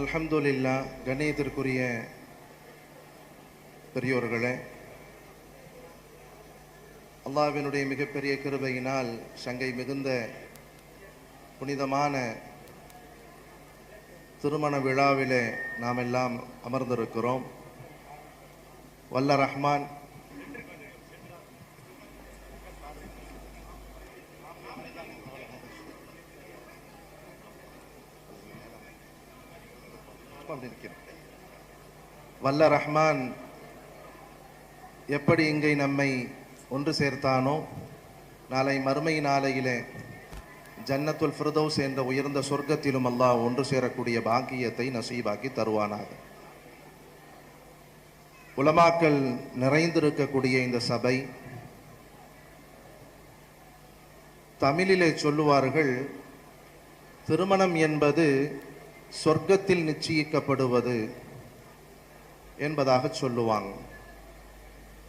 அல்ஹம்துல்லா கணேயத்திற்குரிய பெரியோர்களே அல்லாவினுடைய மிகப்பெரிய கிருபையினால் சங்கை மிகுந்த புனிதமான திருமண விழாவிலே நாம் எல்லாம் அமர்ந்திருக்கிறோம். வல்ல ரஹ்மான் அப்படி வல்ல ரஹ்மான் எப்படி இங்கே நம்மை ஒன்று சேர்த்தானோ நாளை மறுமை நாளையிலே ஜன்னத்துல் ஃபிரதோஸ் என்ற உயர்ந்த சொர்க்கத்திலும் அல்லாஹ் ஒன்று சேரக்கூடிய பாக்கியத்தை நசீபாக்கி தருவானாக. உலமாக்கள் நிறைந்திருக்கக்கூடிய இந்த சபை தமிழிலே சொல்லுவார்கள் திருமணம் என்பது சொர்க்கத்தில் நிச்சயிக்கப்படுவது என்பதாக சொல்லுவாங்க.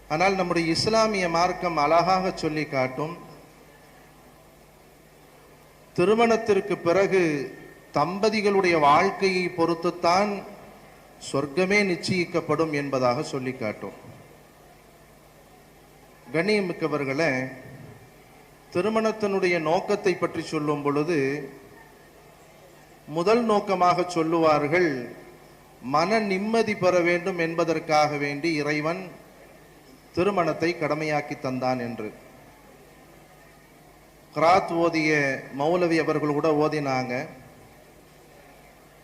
ஆனால் நம்முடைய இஸ்லாமிய மார்க்கம் அழகாக சொல்லி காட்டும். திருமணத்திற்கு பிறகு தம்பதிகளுடைய வாழ்க்கையை பொறுத்துத்தான் சொர்க்கமே நிச்சயிக்கப்படும் என்பதாக சொல்லி காட்டும். கண்ணியமிக்கவர்களே திருமணத்தினுடைய நோக்கத்தை பற்றி சொல்லும் பொழுது முதல் நோக்கமாக சொல்லுவார்கள் மன நிம்மதி பெற வேண்டும் என்பதற்காக வேண்டி இறைவன் திருமணத்தை கடமையாக்கி தந்தான் என்று. கிராத் ஓதிய மௌலவி அவர்கள் கூட ஓதினாங்க.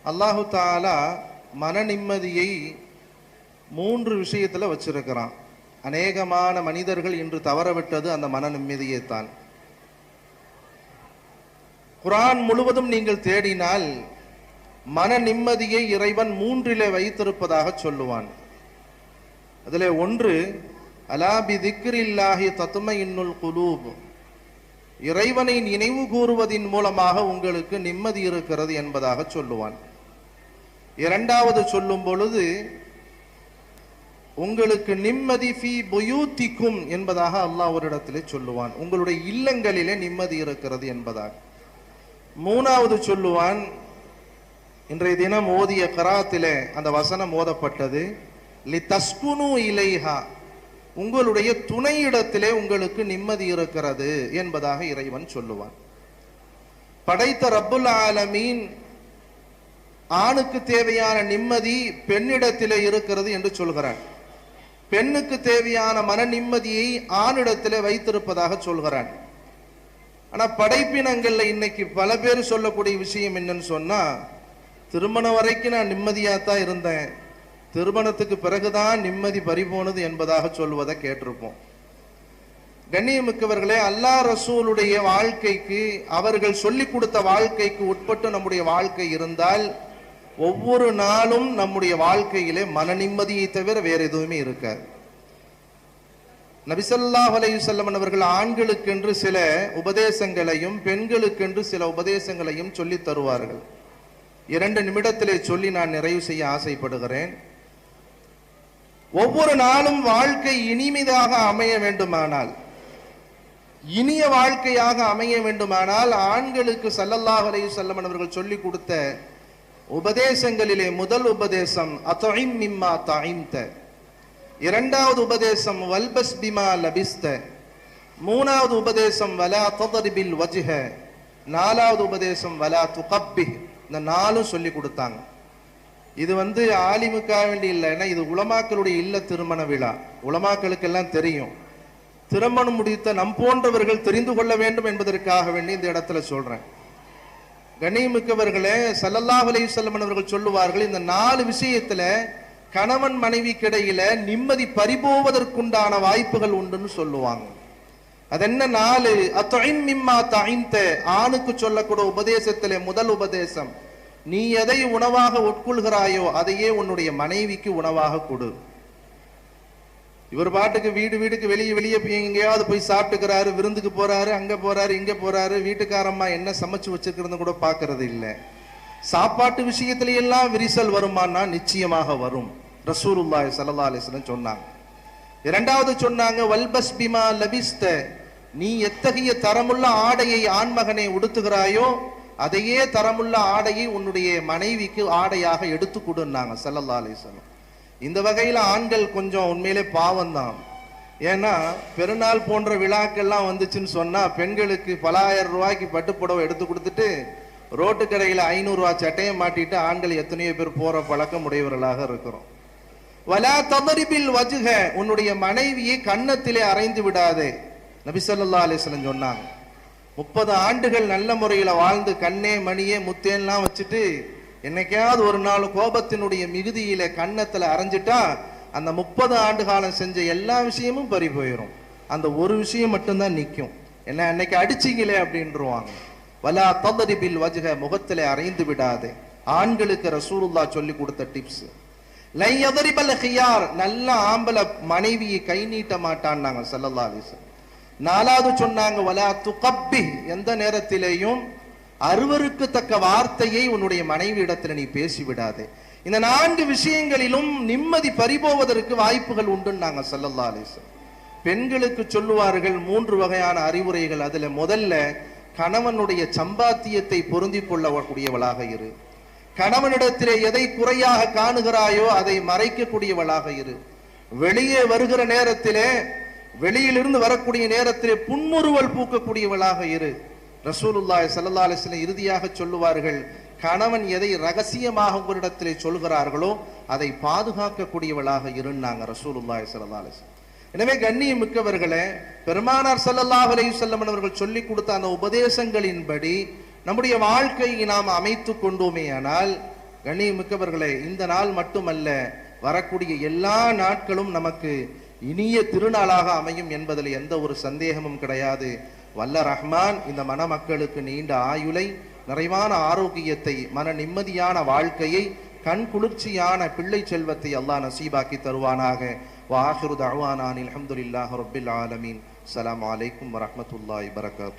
அல்லாஹு தாலா மன நிம்மதியை மூன்று விஷயத்தில் வச்சிருக்கிறான். அநேகமான மனிதர்கள் இன்று தவறவிட்டது அந்த மன நிம்மதியை தான் குரான் முழுவதும் நீங்கள் தேடினால் மன நிம்மதியை இறைவன் மூன்றிலே வைத்திருப்பதாக சொல்லுவான். அதில் ஒன்று அலாபி திக்ரில்லாஹி தத்தும இன்னுல் குலூப். இறைவனை நினைவு கூறுவதின் மூலமாக உங்களுக்கு நிம்மதி இருக்கிறது என்பதாக சொல்லுவான். இரண்டாவது சொல்லும் பொழுது உங்களுக்கு நிம்மதி ஃபி புயூத்திக்கும் என்பதாக அல்லாஹ் ஒரு இடத்திலே சொல்லுவான். உங்களுடைய இல்லங்களிலே நிம்மதி இருக்கிறது என்பதாக மூணாவது சொல்லுவான் இன்றைய தினம் ஓதிய கராத்திலே அந்த வசனம் ஓதப்பட்டது லி தஸ்குனு இலைஹா உங்களுடைய துணையிடத்திலே உங்களுக்கு நிம்மதி இருக்கிறது என்பதாக இறைவன் சொல்லுவான். படைத்த ரப்புல் ஆலமீன் ஆணுக்கு தேவையான நிம்மதி பெண்ணிடத்திலே இருக்கிறது என்று சொல்கிறான். பெண்ணுக்கு தேவையான மன நிம்மதியை ஆணிடத்திலே வைத்திருப்பதாக சொல்கிறான். ஆனால் படைப்பினங்களில் இன்னைக்கு பல பேர் சொல்லக்கூடிய விஷயம் என்னன்னு சொன்னால் திருமணம் வரைக்கும் நான் நிம்மதியாக தான் இருந்தேன். திருமணத்துக்கு பிறகுதான் நிம்மதி பறிபோனது என்பதாக சொல்வதை கேட்டிருப்போம். கண்ணியமிக்கவர்களே அல்லாஹ் ரசூலுடைய வாழ்க்கைக்கு அவர்கள் சொல்லிக் கொடுத்த வாழ்க்கைக்கு உட்பட்டு நம்முடைய வாழ்க்கை இருந்தால் ஒவ்வொரு நாளும் நம்முடைய வாழ்க்கையிலே மன நிம்மதியை தவிர வேற எதுவுமே இருக்காது. நபிசல்லாஹ் அலையுசல்லமன் அவர்கள் ஆண்களுக்கென்று சில உபதேசங்களையும் பெண்களுக்கென்று சில உபதேசங்களையும் சொல்லித் தருவார்கள். இரண்டு நிமிடத்திலே சொல்லி நான் நிறைவு செய்ய ஆசைப்படுகிறேன். ஒவ்வொரு நாளும் வாழ்க்கை இனிமையாக அமைய வேண்டுமானால் இனிய வாழ்க்கையாக அமைய வேண்டுமானால் ஆண்களுக்கு சல்லல்லாஹ் அலையுசல்லமன் அவர்கள் சொல்லிக் கொடுத்த உபதேசங்களிலே முதல் உபதேசம் அத்தொழிம் மிம்மா தாய்ந்த இரண்டாவது உபதேசம் வல்பஸ் பிமா லபிஸ்த மூணாவது உபதேசம் வலா தொதரிபில் வஜ்ஹ நாலாவது உபதேசம் வலா துகப்பி இந்த நாலும் சொல்லி கொடுத்தாங்க. இது வந்து ஆலிமுக்காக வேண்டி இல்லைன்னா இது உலமாக்களுடைய இல்ல திருமண விழா. உலமாக்களுக்கெல்லாம் தெரியும். திருமணம் முடித்த நம் போன்றவர்கள் தெரிந்து கொள்ள வேண்டும் என்பதற்காக வேண்டி இந்த இடத்துல சொல்றேன். கண்ணியமிக்கவர்களே சல்லல்லாஹ் அலையுசல்லமன் அவர்கள் சொல்லுவார்கள் இந்த நாலு விஷயத்துல கணவன் மனைவிக்கிடையில நிம்மதி பறிபோவதற்குண்டான வாய்ப்புகள் உண்டுன்னு சொல்லுவாங்க. அது என்ன நாலு? அத்தொழின் மிம்மா தாய்ந்த ஆணுக்கு சொல்லக்கூடிய உபதேசத்திலே முதல் உபதேசம் நீ எதை உணவாக உட்கொள்கிறாயோ அதையே உன்னுடைய மனைவிக்கு உணவாக கொடு. இவர் பாட்டுக்கு வீடு வீட்டுக்கு வெளியே வெளியே போய் எங்கேயாவது போய் சாப்பிட்டுக்கிறாரு விருந்துக்கு போறாரு அங்க போறாரு இங்க போறாரு வீட்டுக்காரம்மா என்ன சமைச்சு வச்சிருக்கிறது கூட பாக்குறது இல்லை. சாப்பாட்டு விஷயத்துல எல்லாம் விரிசல் வருமானா? நிச்சயமாக வரும். ரசூருல்லாய் சல்லா அலைஹி சொன்னாங்க. இரண்டாவது சொன்னாங்க வல்பஸ் பிமா லபிஸ்த நீ எத்தகைய தரமுள்ள ஆடையை ஆண்மகனை உடுத்துகிறாயோ அதையே தரமுள்ள ஆடையை உன்னுடைய மனைவிக்கு ஆடையாக எடுத்து கொடுன்னாங்க சல்லல்லா அலிஸ்லம் இந்த வகையில் ஆண்கள் கொஞ்சம் உண்மையிலே பாவம்தான் ஏன்னா பெருநாள் போன்ற விழாக்கள்லாம் வந்துச்சுன்னு சொன்னால் பெண்களுக்கு பலாயிரம் ரூபாய்க்கு பட்டுப்புடவை எடுத்து கொடுத்துட்டு ரோட்டு கடையில் ஐநூறுரூவா சட்டையை மாட்டிட்டு ஆண்கள் எத்தனையோ பேர் போகிற பழக்கம் உடையவர்களாக இருக்கிறோம். வலா தமரிபில் வஜுக உன்னுடைய மனைவியை கன்னத்திலே அறைந்து விடாதே. நபி ஸல்லல்லாஹு சொன்னாங்க. முப்பது ஆண்டுகள் நல்ல முறையில் வாழ்ந்து கண்ணே மணியே முத்தேன்லாம் வச்சுட்டு என்னைக்காவது ஒரு நாள் கோபத்தினுடைய மிகுதியில கன்னத்துல அரைஞ்சிட்டா அந்த முப்பது ஆண்டு காலம் செஞ்ச எல்லா விஷயமும் பறி போயிடும் அந்த ஒரு விஷயம் மட்டும்தான் நிற்கும் என்ன அன்னைக்கு அடிச்சிங்களே அப்படின்றவாங்க. வலா ததரிபில் வஜுக முகத்திலே அறைந்து விடாதே. ஆண்களுக்கு ரசூலுல்லா சொல்லி கொடுத்த டிப்ஸ். Lie here. நல்ல ஆம்பள மனைவியை கை நீட்ட மாட்டான்னாங்க ஸல்லல்லாஹு அலைஹி நாலாவது சொன்னாங்க வலா துகப்பி எந்த நேரத்திலேயும் அருவருக்கத்தக்க வார்த்தையை உன்னுடைய மனைவி இடத்துல நீ பேசிவிடாதே இந்த நான்கு விஷயங்களிலும் நிம்மதி பறிபோவதற்கு வாய்ப்புகள் உண்டுன்னாங்க ஸல்லல்லாஹு அலைஹி பெண்களுக்கு சொல்லுவார்கள் மூன்று வகையான அறிவுரைகள். அதுல முதல்ல கணவனுடைய சம்பாத்தியத்தை பொருந்தி கொள்ளக்கூடியவளாக இரு. கணவனிடத்திலே எதை குறையாக காணுகிறாயோ அதை மறைக்கக்கூடியவளாக இரு. வெளியே வருகிற நேரத்திலே வெளியிலிருந்து வரக்கூடிய நேரத்திலே புன்முறுவல் பூக்கக்கூடியவளாக இரு. ரசூலுல்லாய் சல்லா அலிஸ்ல இறுதியாக சொல்லுவார்கள் கணவன் எதை ரகசியமாக உங்களிடத்திலே சொல்கிறார்களோ அதை பாதுகாக்கக்கூடியவளாக இருந்தாங்க ரசூலுல்லாய் சல்லா அலைஹி எனவே கண்ணியம் மிக்கவர்களே பெருமானார் சல்லல்லாஹ் அலைஹி அவர்கள் சொல்லி கொடுத்த அந்த உபதேசங்களின்படி நம்முடைய வாழ்க்கையை நாம் அமைத்து கொண்டோமே ஆனால் கண்ணியமிக்கவர்களே இந்த நாள் மட்டுமல்ல வரக்கூடிய எல்லா நாட்களும் நமக்கு இனிய திருநாளாக அமையும் என்பதில் எந்த ஒரு சந்தேகமும் கிடையாது. வல்ல ரஹ்மான் இந்த மணமக்களுக்கு நீண்ட ஆயுளை நிறைவான ஆரோக்கியத்தை மன நிம்மதியான வாழ்க்கையை கண் குளிர்ச்சியான பிள்ளை செல்வத்தை அல்லாஹ் நசீபாக்கி தருவானாக. வாஹிரு தஹ்வானான் அல்ஹம்துலில்லாஹி ரப்பில் ஆலமீன். அஸ்ஸலாமு அலைக்கும் வரமத்துல்லாய் வரகாத்து